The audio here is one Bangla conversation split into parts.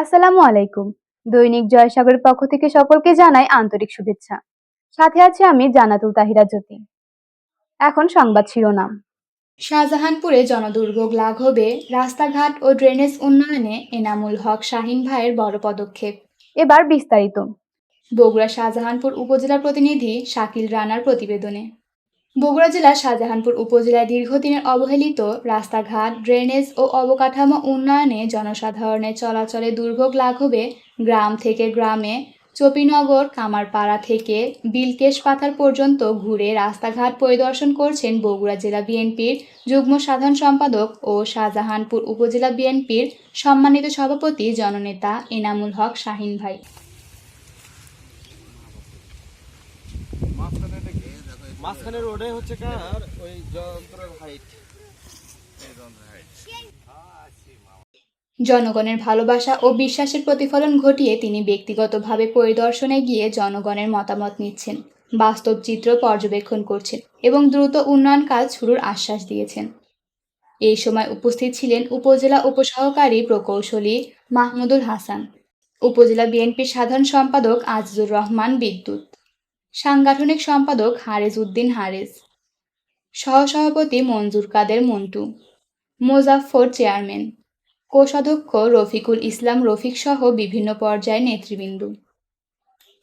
আসসালামু আলাইকুম। দৈনিক জয়সাগরের পক্ষ থেকে সকলকে জানাই আন্তরিক শুভেচ্ছা। সাথে আছে আমি জানাতুল তাহিরা জ্যোতি। এখন সংবাদ শিরোনাম। শাহজাহানপুরে জনদুর্ভোগ লাঘবে রাস্তাঘাট ও ড্রেনেজ উন্নয়নে এনামুল হক শাহিন ভাইয়ের বড় পদক্ষেপ। এবার বিস্তারিত। বগুড়া শাহজাহানপুর উপজেলা প্রতিনিধি শাকিল রানার প্রতিবেদনে। বগুড়া জেলার শাহজাহানপুর উপজেলায় দীর্ঘদিনের অবহেলিত রাস্তাঘাট ড্রেনেজ ও অবকাঠামো উন্নয়নে জনসাধারণের চলাচলে দুর্ভোগ লাঘবে গ্রাম থেকে গ্রামে। চপিনগর, কামারপাড়া থেকে বিলকেশ পাথার পর্যন্ত ঘুরে রাস্তাঘাট পরিদর্শন করছেন বগুড়া জেলা বিএনপির যুগ্ম সাধারণ সম্পাদক ও শাহজাহানপুর উপজেলা বিএনপির সম্মানিত সভাপতি জননেতা এনামুল হক শাহিন ভাই। মাঝখানে রোডে হচ্ছে কার? ওই যন্ত্রের হাইট জনগণের ভালোবাসা ও বিশ্বাসের প্রতিফলন ঘটিয়ে তিনি ব্যক্তিগতভাবে পরিদর্শনে গিয়ে জনগণের মতামত নিচ্ছেন বাস্তব চিত্র পর্যবেক্ষণ করছেন এবং দ্রুত উন্নয়ন কাজ শুরুর আশ্বাস দিয়েছেন। এই সময় উপস্থিত ছিলেন উপজেলা উপসহকারী প্রকৌশলী মাহমুদুল হাসান উপজেলা বিএনপির সাধারণ সম্পাদক আজিজুর রহমান বিদ্যুৎ। সাংগঠনিক সম্পাদক হারেজ উদ্দিন হারেজ। সহসভাপতি মঞ্জুর কাদের মন্টু। মোজাফফর চেয়ারম্যান। কোষাধ্যক্ষ রফিকুল ইসলাম রফিক সহ বিভিন্ন পর্যায়ে নেতৃবৃন্দ।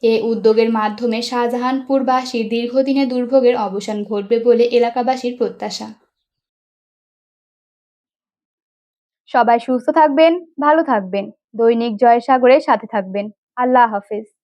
এ উদ্যোগের মাধ্যমে শাহজাহানপুরবাসীর দীর্ঘদিনে দুর্ভোগের অবসান ঘটবে বলে এলাকাবাসীর প্রত্যাশা। সবাই সুস্থ থাকবেন, ভালো থাকবেন। দৈনিক জয়সাগরের সাথে থাকবেন। আল্লাহ হাফেজ।